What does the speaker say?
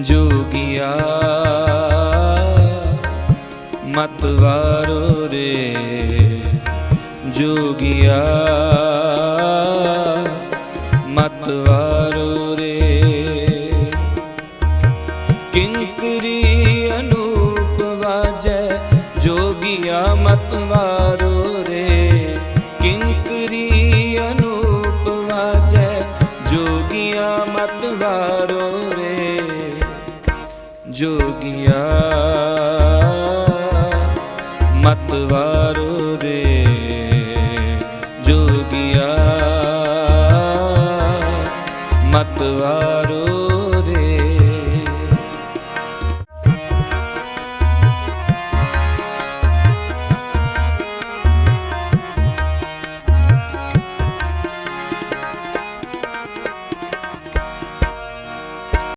ਜੋਗੀਆ। ਮਤਵਾਰੋ ਰੇ ਜੋਗਿਆ। ਮਤ ਵਾਰੋ ਰੇ ਕਿੰਕਰੀ ਅਨੂਪ ਵਾਜੈ। ਜੋਗੀਆ ਮਤਵਾਰੋ ਰੇ ਕਿੰਕਰੀ ਅਨੂਪ ਵਾਜੈ। ਜੋਗੀਆ ਮਤਵਾਰੋ ਰੇ ਜੋਗੀਆਂ। ਮਤ ਵਾਰੋ ਰੇ ਜੋਗੀਆਂ। ਮਤ ਵਾਰੋ